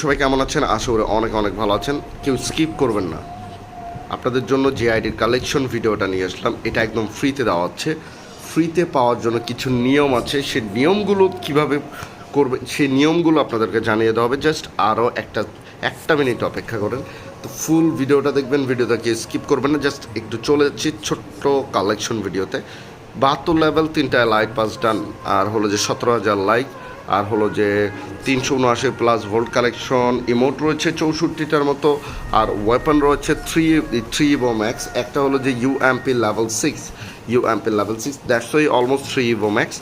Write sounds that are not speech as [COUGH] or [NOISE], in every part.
সবাই কেমন আছেন? আশা করি অনেক অনেক ভালো আছেন। কেউ স্কিপ করবেন না। আপনাদের জন্য যে আইডির কালেকশন ভিডিওটা নিয়ে আসলাম, এটা একদম ফ্রিতে দেওয়া হচ্ছে। ফ্রিতে পাওয়ার জন্য কিছু নিয়ম আছে। সেই নিয়মগুলো কীভাবে করবে সেই নিয়মগুলো আপনাদেরকে জানিয়ে দেওয়া হবে। জাস্ট আরও একটা একটা মিনিট অপেক্ষা করেন। তো ফুল ভিডিওটা দেখবেন, ভিডিওটাকে স্কিপ করবেন না। জাস্ট একটু চলে যাচ্ছি ছোট্ট কালেকশন ভিডিওতে। বাহাত্তর লেভেল তিনটায় লাইট পাস ডান আর হলো যে সতেরো হাজার লাইক আর হলো যে তিনশো উনআশি প্লাস ভোল্ট কালেকশন ইমোট রয়েছে চৌষট্টিটার মতো, আর ওয়েপন রয়েছে থ্রি থ্রি ইভো ম্যাক্স একটা হলো যে U UMP level six U UMP level six that's ওই অলমোস্ট থ্রি ইভো ম্যাক্স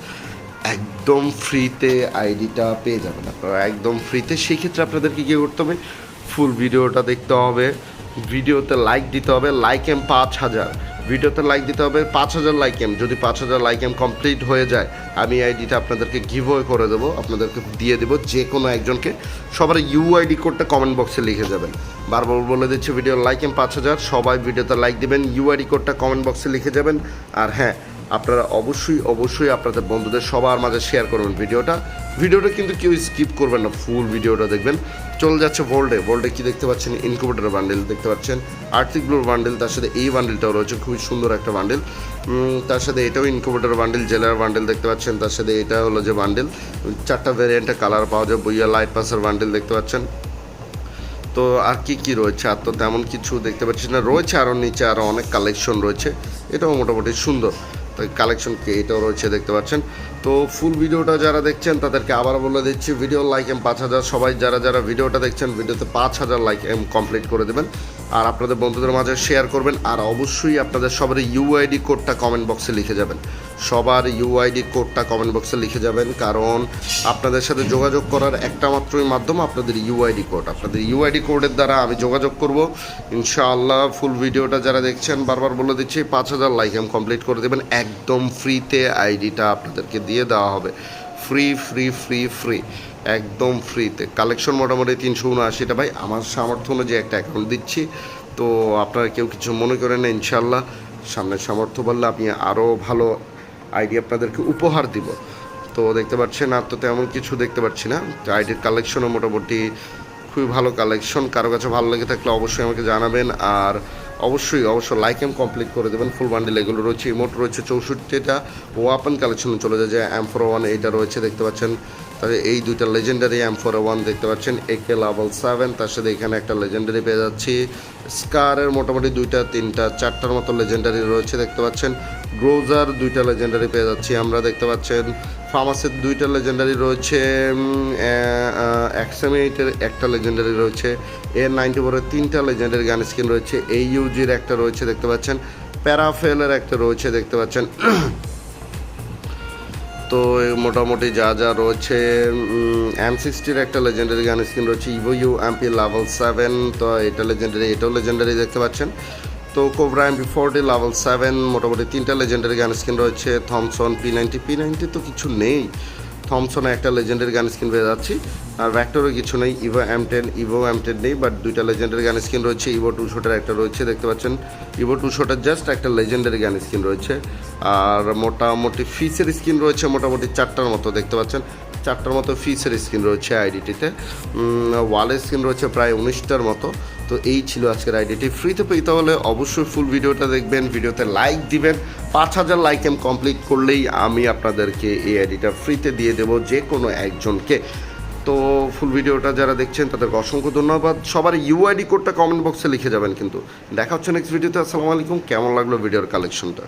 একদম ফ্রিতে আইডিটা পেয়ে যাবেন আপনারা, একদম ফ্রিতে সেই ক্ষেত্রে আপনাদেরকে কী করতে হবে? ফুল ভিডিওটা দেখতে হবে ভিডিওতে লাইক দিতে হবে লাইক এম পাঁচ হাজার। ভিডিওতে লাইক দিতে হবে, পাঁচ হাজার লাইক এম যদি পাঁচ হাজার লাইক এম কমপ্লিট হয়ে যায়, আমি আইডিটা আপনাদেরকে গিভ করে দেবো, আপনাদেরকে দিয়ে দেবো, যে কোনো একজনকে সবার ইউআইডি কোডটা কমেন্ট বক্সে লিখে যাবেন। বারবার বলে দিচ্ছি ভিডিও লাইক এম পাঁচ হাজার, সবাই ভিডিওতে লাইক দিবেন ইউআইডি কোডটা কমেন্ট বক্সে লিখে যাবেন, আর হ্যাঁ আপনারা অবশ্যই অবশ্যই আপনাদের বন্ধুদের সবার মাঝে শেয়ার করবেন ভিডিওটা। ভিডিওটা কিন্তু কেউ স্কিপ করবেন না ফুল ভিডিওটা দেখবেন। চলে যাচ্ছে ভোল্ডে ভোল্ডে কি দেখতে পাচ্ছেন? ইনকুবেটার বান্ডেল দেখতে পাচ্ছেন। আর্থিক ব্লুর বান্ডেল তার সাথে এই বান্ডেলটাও রয়েছে। খুবই সুন্দর একটা বান্ডেল তার সাথে এটাও ইনকুবেটার বান্ডেল জেলার বান্ডেল দেখতে পাচ্ছেন। তার সাথে এটা হলো যে বান্ডেল চারটা ভ্যারিয়েন্টের কালার পাওয়া যায়। বইয়া লাইট পাসের বান্ডেল দেখতে পাচ্ছেন। তো আর কি কি রয়েছে? আর তো তেমন কিছু দেখতে পাচ্ছি না। রয়েছে আরও নিচে আরও অনেক কালেকশন রয়েছে। এটাও মোটামুটি সুন্দর। তো কালেকশন এটাও রয়েছে দেখতে পাচ্ছেন। তো ফুল ভিডিওটা যারা দেখছেন তাদেরকে আবার বলে দিচ্ছি ভিডিও লাইক এম পাঁচ হাজার। সবাই যারা যারা ভিডিওটা দেখছেন ভিডিওতে পাঁচ হাজার লাইক এম কমপ্লিট করে দেবেন। আর আপনাদের বন্ধুদের মাঝে শেয়ার করবেন, আর অবশ্যই আপনাদের সবার ইউআইডি কোডটা কমেন্ট বক্সে লিখে যাবেন। সবার ইউআইডি কোডটা কমেন্ট বক্সে লিখে যাবেন, কারণ আপনাদের সাথে যোগাযোগ করার একটা মাত্রই মাধ্যম আপনাদের ইউআইডি কোড আপনাদের ইউআইডি কোডের দ্বারা আমি যোগাযোগ করব। ইনশাআল্লাহ ফুল ভিডিওটা যারা দেখছেন, বারবার বলে দিচ্ছি, পাঁচ হাজার লাইক এম কমপ্লিট করে দেবেন। একদম ফ্রিতে আইডিটা আপনাদেরকে দিয়ে দেওয়া হবে। ফ্রি ফ্রি ফ্রি ফ্রি একদম ফ্রিতে কালেকশন মোটামুটি তিনশো উনআশিটা ভাই, আমার সামর্থ্য অনুযায়ী একটা অ্যাকাউন্ট দিচ্ছি। তো আপনারা কেউ কিছু মনে করেন না ইনশাল্লাহ সামনের সামর্থ্য বললে আমি আরও ভালো আইডি আপনাদেরকে উপহার দিব। তো দেখতে পাচ্ছেন, আর তো তেমন কিছু দেখতে পাচ্ছি না। তো আইডির কালেকশনও মোটামুটি খুবই ভালো কালেকশন কারও কাছে ভালো লেগে থাকলে অবশ্যই আমাকে জানাবেন। আর অবশ্যই অবশ্যই লাইক এম কমপ্লিট করে দেবেন। ফুল বান্ডিল এগুলো রয়েছে। ইমোট রয়েছে চৌষট্টিটা। ওয়াপন কালেকশন চলে যায়, যে এম ফোর ওয়ান এইটা রয়েছে, দেখতে পাচ্ছেন। তাহলে এই দুইটা লেজেন্ডারি এম ফোর ওয়ান দেখতে পাচ্ছেন। একে লাভল সেভেন তার সাথে এখানে একটা লেজেন্ডারি পেয়ে যাচ্ছি। স্কারের মোটামুটি দুইটা, তিনটা, চারটার মতো লেজেন্ডারি রয়েছে, দেখতে পাচ্ছেন। গ্রোজার দুইটা লেজেন্ডারি পেয়ে যাচ্ছি আমরা, দেখতে পাচ্ছেন। ফার্মাসির দুইটা লেজেন্ডারি রয়েছে এক্সামিনেটের একটা লেজেন্ডারি রয়েছে এর নাইনটি ফোরের তিনটা লেজেন্ডারি গান স্কিন রয়েছে এই ইউজির একটা রয়েছে দেখতে পাচ্ছেন প্যারাফেলের একটা রয়েছে দেখতে পাচ্ছেন। [CLEARS THROAT] তো মোটামুটি যা যা রয়েছে এম সিক্সটির একটা লেজেন্ডারি গান স্কিন রয়েছে evo U MP level seven তো এটা লেজেন্ডারি এটাও লেজেন্ডারি দেখতে পাচ্ছেন। তো cobra MP forty level seven, মোটামুটি তিনটা লেজেন্ডারি গান স্কিন রয়েছে। Thompson P ninety P ninety তো কিছু নেই। থমসনে একটা লেজেন্ডারি গান স্কিন যাচ্ছি। আর ভ্যাক্টরও কিছু নেই evo M ten evo M ten নেই বাট দুইটা লেজেন্ডারি গান স্কিন রয়েছে ইভো টু শোটার একটা রয়েছে, দেখতে পাচ্ছেন? ইভো টু শোটার জাস্ট একটা লেজেন্ডারি গান স্কিন রয়েছে, আর মোটামুটি ফিসের স্কিন রয়েছে মোটামুটি চারটার মতো, দেখতে পাচ্ছেন? চারটার মতো ফিসের স্ক্রিন রয়েছে আইডিটিতে ওয়ালের স্ক্রিন রয়েছে প্রায় উনিশটার মতো, তো এই ছিল আজকের আইডিটি ফ্রিতে পেতে হলে অবশ্যই ফুল ভিডিওটা দেখবেন, ভিডিওতে লাইক দিবেন। পাঁচ হাজার লাইক এম কমপ্লিট করলেই আমি আপনাদেরকে এই আইডিটা ফ্রিতে দিয়ে দেবো যে কোনো একজনকে। তো ফুল ভিডিওটা যারা দেখছেন, তাদেরকে অসংখ্য ধন্যবাদ। সবার ইউআইডি কোডটা কমেন্ট বক্সে লিখে যাবেন কিন্তু। দেখা হচ্ছে নেক্সট ভিডিওতে আসসালামু আলাইকুম। কেমন লাগল ভিডিওর কালেকশনটা